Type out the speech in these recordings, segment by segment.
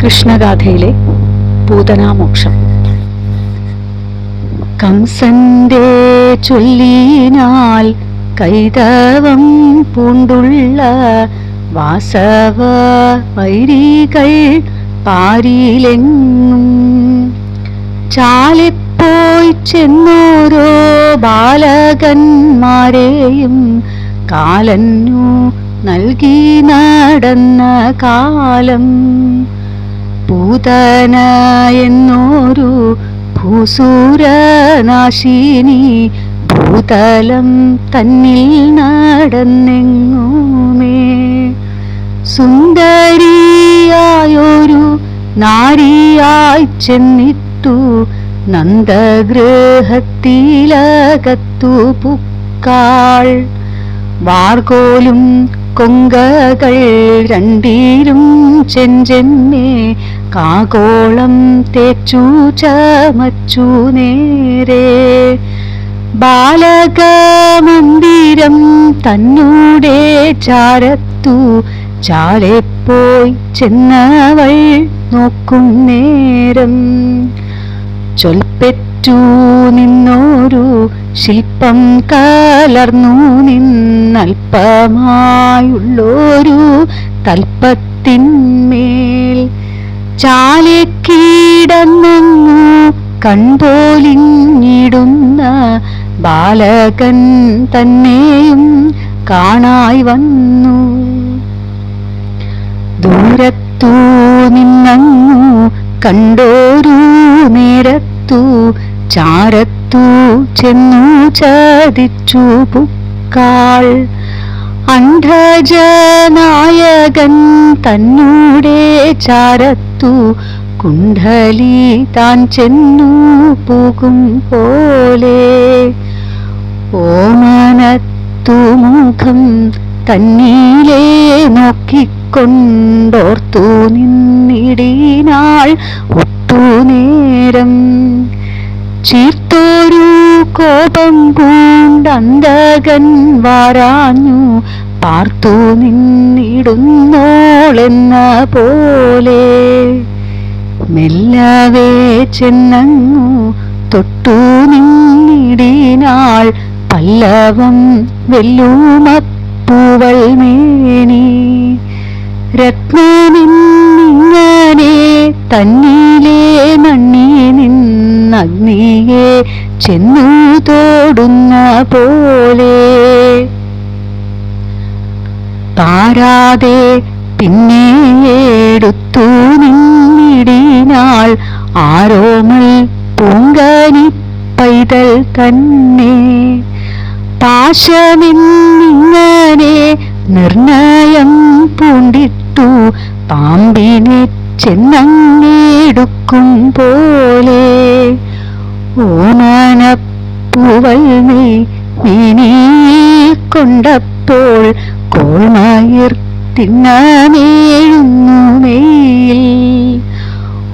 കൃഷ്ണഗാഥയിലെ പൂതനാമോക്ഷം കംസന്റെ ചൊല്ലിനാൽ കൈതവം പൂണ്ടുള്ള വാസവ വൈരികൾ പാരിയിലെങ്ങും ചാലിപ്പോയി ചെന്നോരോ ബാലകന്മാരെയും കാലന്നു നൽകി നടന്ന കാലം. പൂതന എന്നൊരു ഭൂസൂരനാശിനി ഭൂതലം തന്നിൽ നടന്നെങ്ങുമേ? സുന്ദരിയായൊരു നാരിയായി ചെന്നിട്ടു നന്ദഗൃഹത്തിലകത്തു പുക്കാൾ. വാർകോലും കൊങ്കകൾ രണ്ടീരും ചെഞ്ചെന്നേ കാകോളം തേച്ചു ചമച്ചു നേരെ. ബാലകമന്ദിരം തന്നൂടെ ചാരത്തു ചാലെ ചെന്നവൾ നോക്കും നേരം. ചൊൽപ്പെറ്റു നിന്നോരു ശില്പം കലർന്നു നിന്നൽപ്പമായുള്ളൊരു തൽപ്പത്തിന്മേൽ ചാലക്കീടന്നു കൺപോലിഞ്ഞിടുന്ന ബാലകൻ തന്നെയും കാണായി വന്നു. ദൂരത്തു നിന്നങ്ങു കണ്ടോരു നേരത്തു ചാരത്തു ചെന്നു ചതിച്ചു പുക്കാൾ. അണ്ഡജനായകൻ തന്നൂടെ ചാരത്തു. കുണ്ഡലി താൻ ചെന്നു പോകും പോലെ. ഓമനത്തു മുഖം തന്നീലേ നോക്കിക്കൊണ്ടോർത്തു നിന്നിടിനാൾ. ഒത്തു നേരം ചീർത്തൊരു കോപം പൂണ്ടന്തകൻ വാരാഞ്ഞു. പാർത്തു നിന്നിടുന്നോളെന്ന പോലെ മെല്ലവേ ചെന്നങ്ങു. തൊട്ടു നിന്നിടിനാൾ പല്ലവം വെല്ലുമപ്പൂവൾ മേനി രത്നമിന്നിങ്ങനെ തന്നിലേ നണ്ണി നിന്നഗ്നിയെ ചെന്നു തോടുന്ന പോലെ. പാരാതെ പിന്നെ എടുത്തു നിന്നിടിനാൾ ആരോമൽ പൂങ്കനി പൈതൽ തന്നെ. പാശമെന്നിങ്ങനെ നിർണയം പൂണ്ടിട്ടു പാമ്പിനെ ചെന്നങ്ങെടുക്കും പോലെ ഓമാനപ്പൂവൽ നീ കൊണ്ടപ്പോൾ കോൾമായിർ തിന്നാനേഴുന്നു മേൽ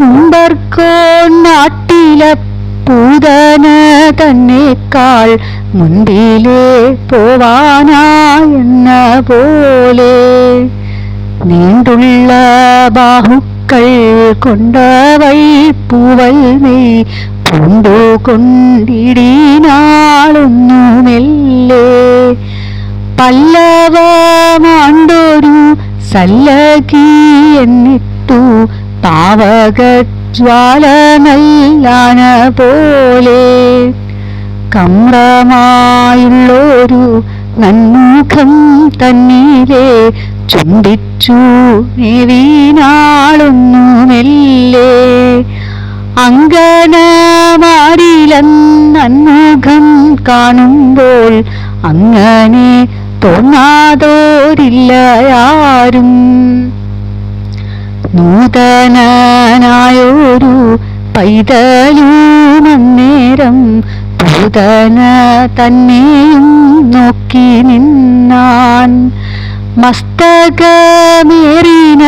ഉമ്പർക്കോ നാട്ടില പൂതന തന്നേക്കാൾ മുൻപിലേ പോവാനായെന്ന പോലെ നീണ്ടുള്ള കൊണ്ടവൾ പൂവൽ നീ പൂണ്ടു കൊണ്ടിടിനാളൊന്നുമില്ലേ പല്ലവമാണ്ടൊരു സല്ലകി എന്നിട്ടു പാവക ജ്വാല നല്ലാന പോലെ കമ്രമായുള്ളൊരു നന്മുഖം തന്നിലെ ചുണ്ടിച്ചു നേവീനാളൊന്നുമെല്ലേ അങ്കനമാരിലെന്നന്മുഖം കാണുമ്പോൾ അങ്ങനെ തോന്നാതോരില്ല ആരും നൂതനായൊരു പൈതലൂമന്നേരം പൂതന തന്നെയും നോക്കി നിന്നാൻ മസ്തകമേറിന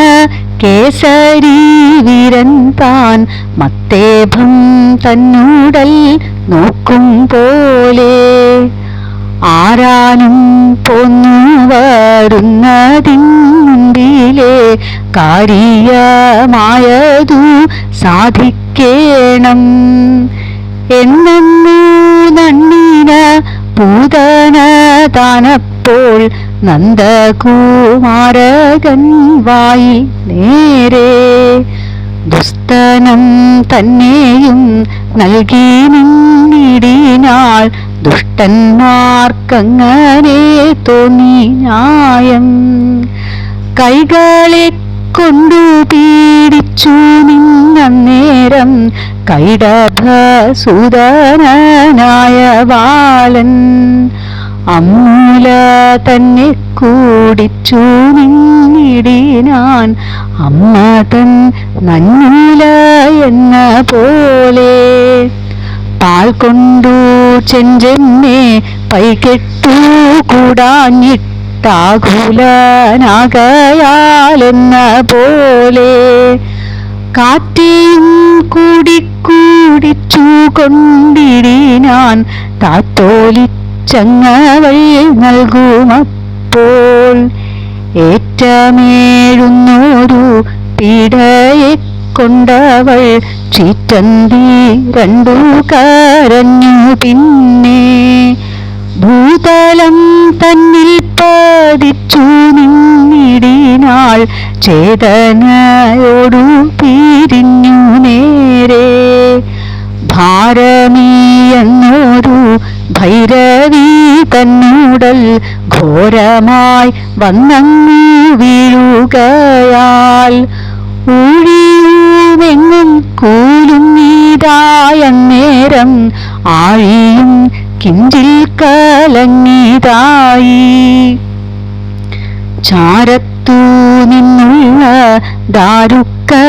കേസരി വീരൻ താൻ മത്തേഭം തന്നൂടൽ നോക്കും പോലെ. ആരാനും പോന്നു വരുന്നതിൻ കാര്യമായതു സാധിക്കേണം. എന്നു നണ്ണീന പൂതന താനപ്പോൾ നന്ദകുമാരകൻ വായി നേരെ ദുസ്തനം തന്നെയും നൽകി നിന്നിടിനാൾ ദുഷ്ടന്മാർക്കങ്ങനെ തോന്നി ന്യായം. കൈകളെ കൊണ്ടു പീഡിച്ചു നിന്നേരം കൈടഭസൂദനായ ബാലൻ അമ്മൂല തന്നെ കൂടിച്ചു നിന്നിടിനാൻ. അമ്മ തൻ നന്നൂല എന്ന പോലെ. പാൽ കൊണ്ടു ചെഞ്ചെന്നെ പൈകെട്ടു കൂടാഞ്ഞിട്ടാകുലനാകയാലെന്ന പോലെ. കാറ്റേയും കൂടിക്കൂടിച്ചു കൊണ്ടിടിനാൻ. താത്തോലിച്ചങ്ങവൾ നൽകുമപ്പോൾ ഏറ്റമേഴുന്നൊരു പീഡയെ കൊണ്ടവൾ ചീറ്റന്തി രണ്ടു കരഞ്ഞു പിന്നെ ഭൂതലം തന്നിൽ പതിച്ചു നിന്നിടിനാൾ ചേതനയോടു പിരിഞ്ഞു നേരെ ഭാരമീ എന്നൊരു ഭൈരവി തന്നൂടൽ ഘോരമായി വന്നങ്ങു വീഴുകയാൽ ഊഴിയുമെങ്ങും നേരം ആഴിയും കിഞ്ചിൽ കലങ്ങിതായി. ചാരത്തു നിന്നുള്ള ദാരുക്കളെല്ലാമേ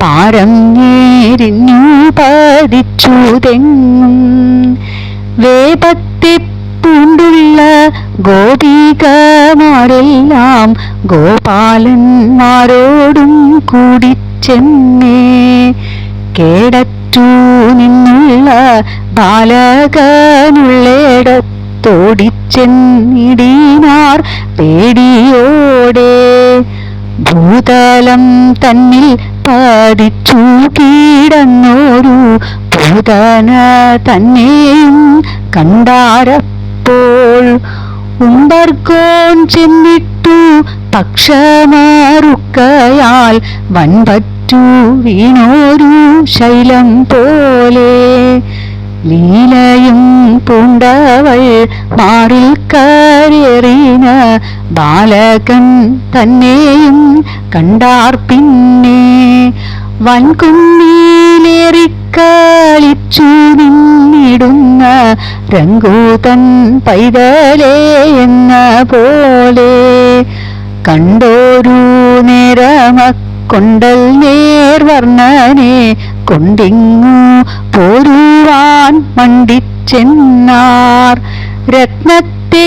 പാരം ഞേരിഞ്ഞു പതിച്ചു തെങ്ങും വേപത്തെ പൂണ്ടുള്ള ഗോപികമാരെല്ലാം ഗോപാലന്മാരോടും കൂടി ചെന്നേ. കേടറ്റു നിന്നുള്ള ബാലകനുള്ളിടത്തോടിച്ചെന്നിടിനാർ പേടിയോടെ ഭൂതലം തന്നിൽ പതിച്ചു കീടന്നോരു ഭൂതന തന്നെയും കണ്ടാരപ്പോൾ ഉമ്പർക്കോൺ ചെന്നിട്ടു പക്ഷമാറുക്കയാൽ വൻപറ്റു വീണോരു ശൈലം പോലെ. ലീലയും പൂണ്ടവൾ മാറിൽ കയറിന ബാലകൻ തന്നെയും കണ്ടാർ പിന്നെ. വൻകുന്നിലേറിക്കളിച്ചു നിന്നിടുന്ന രംഗൂതൻ പൈതലേ എന്ന പോലെ. കണ്ടോരു നേരമക്കൊണ്ടൽ നേർവർണനെ കൊണ്ടിങ്ങു പോരുവാൻ മണ്ടിച്ചെന്നാർ. രത്നത്തെ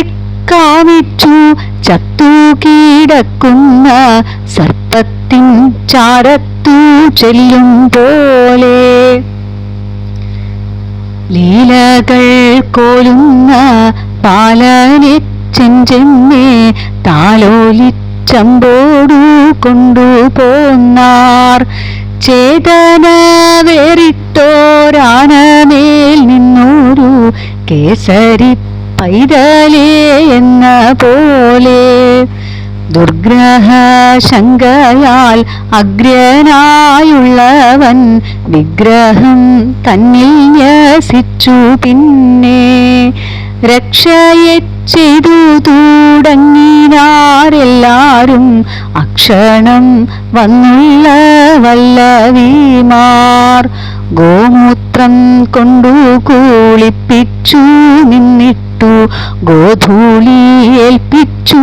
കാമിച്ചു ചത്തു കീടക്കുന്ന സർപ്പത്തിൻ ചാരത്തു ചെല്ലും പോലെ. ലീലകൾ കോലുന്ന പാലനെ ചെഞ്ചെന്നെ താലോലിച്ചമ്പോടു കൊണ്ടുപോന്നാർ. ചേതന വേറിട്ടോരാനമേൽ കേസരി പൈതലേ എന്ന പോലെ ദുർഗ്രഹ ശങ്കയാൽ അഗ്രനായുള്ളവൻ വിഗ്രഹം തന്നിൽ ന്യസിച്ചു പിന്നെ രക്ഷയെ ചെയ്തു തുടങ്ങിനാരെല്ലാരും അക്ഷണം വന്നുള്ള വല്ലവിമാർ ഗോമൂത്രം കൊണ്ടു കൂളിപ്പിച്ചു നിന്നിട്ടു ഗോധൂളി ഏൽപ്പിച്ചു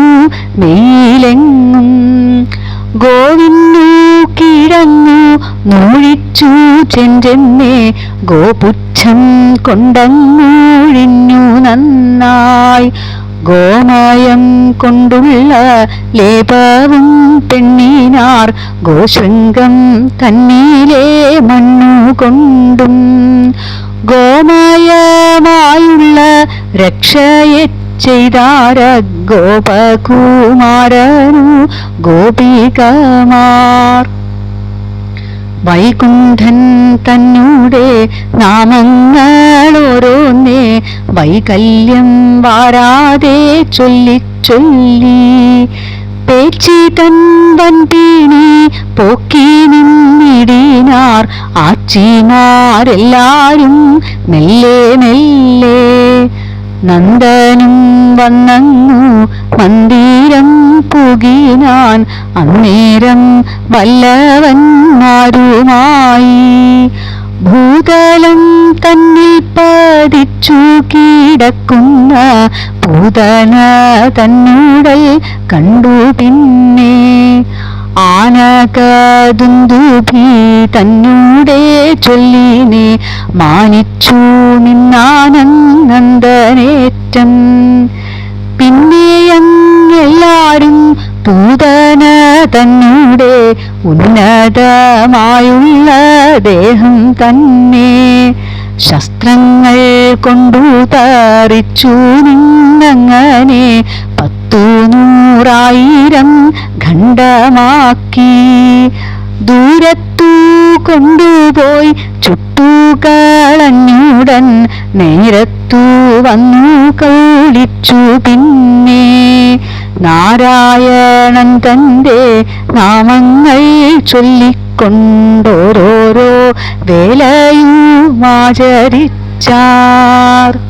മെയിലെങ്ങും. ഗോവിന്നു കിഴങ്ങു മൂഴിച്ചു ചെഞ്ചെന്നെ ഗോപുച്ഛം കൊണ്ടങ്ങൂഴിഞ്ഞു നന്നായി. ഗോമയം കൊണ്ടുള്ള ലേപവും പെണ്ണിനാർ ഗോശൃംഗം തന്നീലേ മണ്ണു കൊണ്ടും. ഗോമയമായുള്ള രക്ഷയെ ചെയ്താര ഗോപകുമാരനു ഗോപികമാർ. വൈകുണ്ഠൻ തന്നൂടെ നാമങ്ങൾ ഓരോന്നേ വൈകല്യം വാരാതെ ചൊല്ലി ചൊല്ലി. പേച്ചി തൻ വൻപീണി പോക്കി നിന്നിടിനാർ ആച്ചിമാരെല്ലാരും മെല്ലെ മെല്ലെ നന്ദനും വന്നങ്ങു മന്ദിരം പുകിനാൻ അന്നേരം വല്ലവന്മാരുമായി ഭൂതലം തന്നിൽ പതിച്ചു കിടക്കുന്ന പൂതന തന്നൂടൽ കണ്ടു പിന്നെ. ആനകദുന്ദുഭി തന്നൂടെ ചൊല്ലിനെ മാനിച്ചു നിന്നാനന്ദനേറ്റം. പിന്നെയങ്ങെല്ലാരും പൂതന തന്നെ ഉന്നതമായുള്ള ദേഹം തന്നെ ശസ്ത്രങ്ങൾ കൊണ്ടു തറിച്ചു നിന്നങ്ങനെ പത്തു നൂറായിരം ഖണ്ഡമാക്കി ദൂരത്തു കൊണ്ടുപോയി. ചുട്ടുകളഞ്ഞുടൻ നേരത്തു വന്നു കളിച്ചു പിന്നെ. നാരായണൻ തന്റെ നാമങ്ങൾ ചൊല്ലിക്കൊണ്ടോരോരോ വേലയുമാചരിച്ചാർ